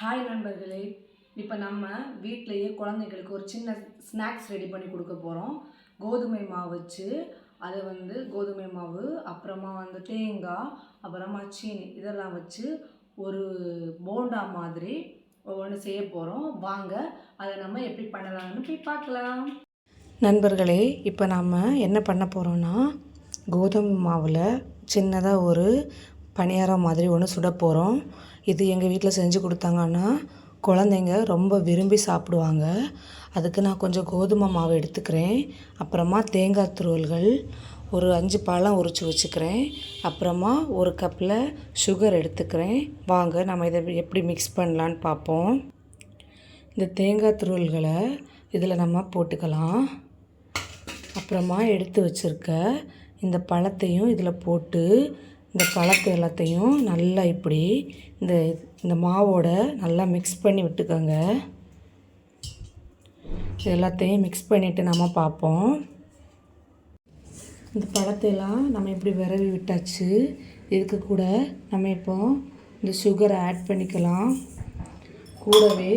Hi நண்பர்களே இப்போ நம்ம வீட்டிலையே குழந்தைங்களுக்கு ஒரு சின்ன ஸ்நாக்ஸ் ரெடி பண்ணி கொடுக்க போகிறோம் கோதுமை மாவு வச்சு அதை வந்து கோதுமை மாவு அப்புறமா வந்து தேங்காய் அப்புறமா சீனி இதெல்லாம் வச்சு ஒரு போண்டா மாதிரி ஒவ்வொன்று செய்ய போகிறோம் வாங்க அதை நம்ம எப்படி பண்ணலாம்னு போய் பார்க்கலாம். நண்பர்களே இப்போ நாம் என்ன பண்ண போகிறோன்னா கோதுமை மாவில் சின்னதாக ஒரு பணியாரம் மாதிரி ஒன்று சுட போகிறோம் இது எங்கள் வீட்டில் செஞ்சு கொடுத்தாங்கன்னா குழந்தைங்க ரொம்ப விரும்பி சாப்பிடுவாங்க. அதுக்கு நான் கொஞ்சம் கோதுமை மாவு எடுத்துக்கிறேன். அப்புறமா தேங்காய் துருவல்கள் ஒரு அஞ்சு பழம் உரித்து வச்சுக்கிறேன். அப்புறமா ஒரு கப்பில் சுகர் எடுத்துக்கிறேன். வாங்க நம்ம இதை எப்படி மிக்ஸ் பண்ணலான்னு பார்ப்போம். இந்த தேங்காய் துருவல்களை இதில் நம்ம போட்டுக்கலாம். அப்புறமா எடுத்து வச்சுருக்க இந்த பழத்தையும் இதில் போட்டு இந்த பழத்தை எல்லாத்தையும் நல்லா இப்படி இந்த இந்த மாவோட நல்லா மிக்ஸ் பண்ணி விட்டுக்கோங்க. எல்லாத்தையும் மிக்ஸ் பண்ணிவிட்டு நம்ம பார்ப்போம். இந்த பழத்தையெல்லாம் நம்ம இப்படி விரவி விட்டாச்சு. இதுக்கு கூட நம்ம இப்போ இந்த சுகரை ஆட் பண்ணிக்கலாம். கூடவே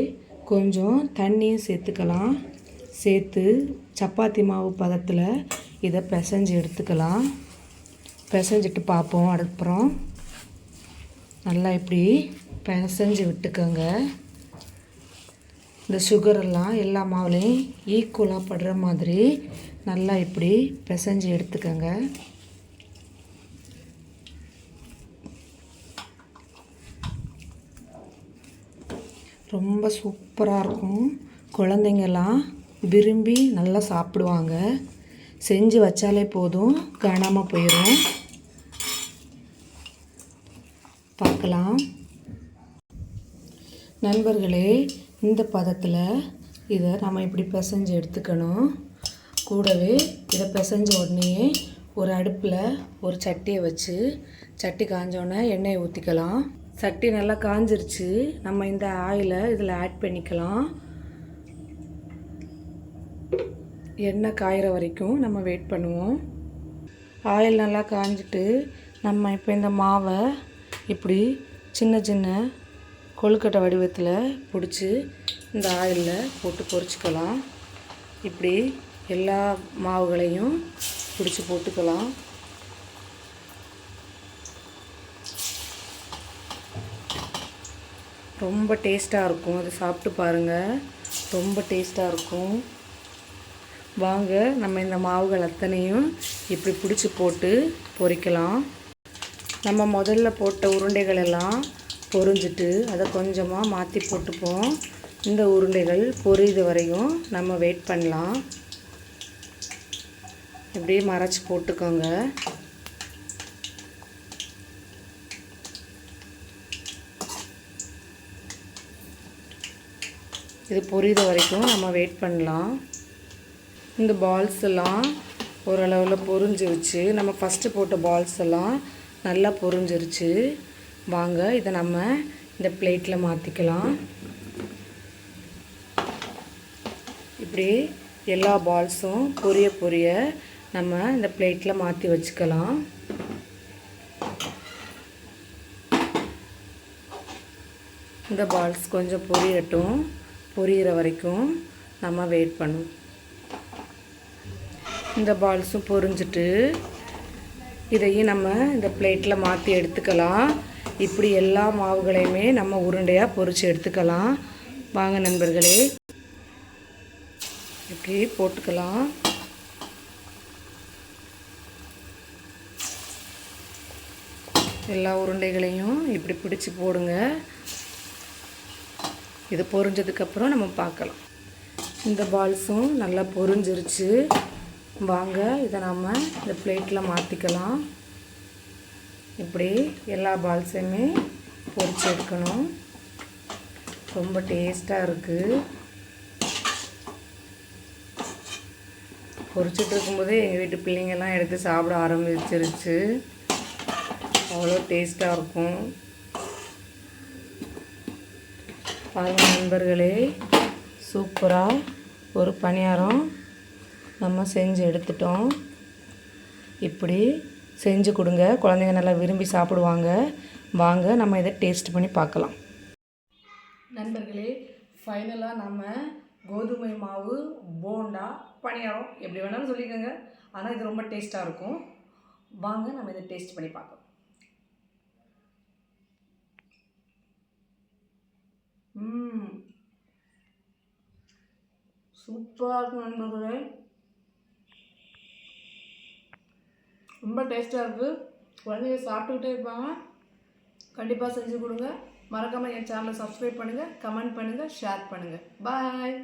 கொஞ்சம் தண்ணியும் சேர்த்துக்கலாம். சேர்த்து சப்பாத்தி மாவு பதத்தில் இதை பிசைஞ்சு எடுத்துக்கலாம். பிசைஞ்சிட்டு பார்ப்போம். அதுக்கப்புறம் நல்லா இப்படி பிசைஞ்சு விட்டுக்கோங்க. இந்த சுகரெல்லாம் எல்லா மாவுலேயும் ஈக்குவலாக படுற மாதிரி நல்லா இப்படி பிசைஞ்சு எடுத்துக்கோங்க. ரொம்ப சூப்பராக இருக்கும். குழந்தைங்கெல்லாம் விரும்பி நல்லா சாப்பிடுவாங்க. செஞ்சு வச்சாலே போதும் காணாமல் போயிடும் பார்க்கலாம். நண்பர்களே இந்த பதத்தில் இதை நம்ம இப்படி பிசைஞ்சு எடுத்துக்கணும். கூடவே இதை பிசைஞ்ச உடனே ஒரு அடுப்பில் ஒரு சட்டியை வச்சு சட்டி காஞ்சோடனே எண்ணெயை ஊற்றிக்கலாம் சட்டி நல்லா காஞ்சிருச்சு நம்ம இந்த ஆயிலை இதில் ஆட் பண்ணிக்கலாம். எண்ணெய் காயிற வரைக்கும் நம்ம வெயிட் பண்ணுவோம். ஆயில் நல்லா காஞ்சிட்டு நம்ம இப்போ இந்த மாவை இப்படி சின்ன சின்ன கொழுக்கட்டை வடிவத்தில் பிடிச்சி இந்த ஆயிலில் போட்டு பொறிச்சிக்கலாம். இப்படி எல்லா மாவுகளையும் பிடிச்சி போட்டுக்கலாம். ரொம்ப டேஸ்ட்டாக இருக்கும். அது சாப்பிட்டு பாருங்கள் ரொம்ப டேஸ்ட்டாக இருக்கும். வாங்க நம்ம இந்த மாவுகள் அத்தனையும் இப்படி பிடிச்சி போட்டு பொரிக்கலாம் நம்ம முதல்ல போட்ட உருண்டைகள் எல்லாம் பொறிஞ்சிட்டு அதை கொஞ்சமாக மாற்றி போட்டுப்போம். இந்த உருண்டைகள் பொரியுது வரையும் நம்ம வெயிட் பண்ணலாம். இப்படியே மறைச்சி போட்டுக்கோங்க. இது பொரியுத வரைக்கும் நம்ம வெயிட் பண்ணலாம். இந்த பால்ஸ் எல்லாம் ஓரளவில் பொரிஞ்சிருச்சு நம்ம ஃபஸ்ட்டு போட்ட பால்ஸ் எல்லாம் நல்லா பொரிஞ்சிருச்சு. வாங்க இதை நம்ம இந்த பிளேட்டில் மாற்றிக்கலாம் இப்படி எல்லா பால்ஸும் பொரிய பொரிய நம்ம இந்த பிளேட்டில் மாற்றி வச்சுக்கலாம். இந்த பால்ஸ் கொஞ்சம் பொரியட்டும். பொரியிற வரைக்கும் நம்ம வெயிட் பண்ணும் இந்த பால்ஸும் பொரிஞ்சிட்டு இதையும் நம்ம இந்த பிளேட்டில் மாற்றி எடுத்துக்கலாம். இப்படி எல்லா மாவுகளையுமே நம்ம உருண்டையாக பொரித்து எடுத்துக்கலாம். வாங்க நண்பர்களே. இப்படி போட்டுக்கலாம். எல்லா உருண்டைகளையும் இப்படி பிடிச்சி போடுங்க. இது பொரிஞ்சதுக்கப்புறம் நம்ம பார்க்கலாம். இந்த பால்ஸும் நல்லா பொரிஞ்சிருச்சு. வாங்க இதை நம்ம இந்த பிளேட்டில் மாற்றிக்கலாம் இப்படி எல்லா பால்ஸையுமே பொறிச்சு எடுக்கணும். ரொம்ப டேஸ்ட்டாக இருக்குது பொறிச்சிட்டு இருக்கும்போதே எங்கள் வீட்டு பிள்ளைங்கள்லாம் எடுத்து சாப்பிட ஆரம்பிச்சிருச்சு. அவ்வளோ டேஸ்ட்டாக இருக்கும். பாருங்கள் நண்பர்களே சூப்பராக ஒரு பணியாரம் நம்ம செஞ்சு எடுத்துட்டோம். இப்படி செஞ்சு கொடுங்க. குழந்தைங்க நல்லா விரும்பி சாப்பிடுவாங்க. வாங்க நம்ம இதை டேஸ்ட் பண்ணி பார்க்கலாம். நண்பர்களே ஃபைனலாக நம்ம கோதுமை மாவு போண்டா பணியாரம் எப்படி வேணாலும் சொல்லிக்கோங்க. ஆனால் இது ரொம்ப டேஸ்ட்டாக இருக்கும். வாங்க நம்ம இதை டேஸ்ட் பண்ணி பார்க்கலாம். சூப்பராக இருக்கும் நண்பர்களே. ரொம்ப டேஸ்ட்டாக இருக்குது குழந்தைங்க சாப்பிட்டுக்கிட்டே இருப்பாங்க. கண்டிப்பாக செஞ்சு கொடுங்க. மறக்காமல் என் சேனலை சப்ஸ்கிரைப் பண்ணுங்கள் கமெண்ட் பண்ணுங்கள் ஷேர் பண்ணுங்கள் பாய்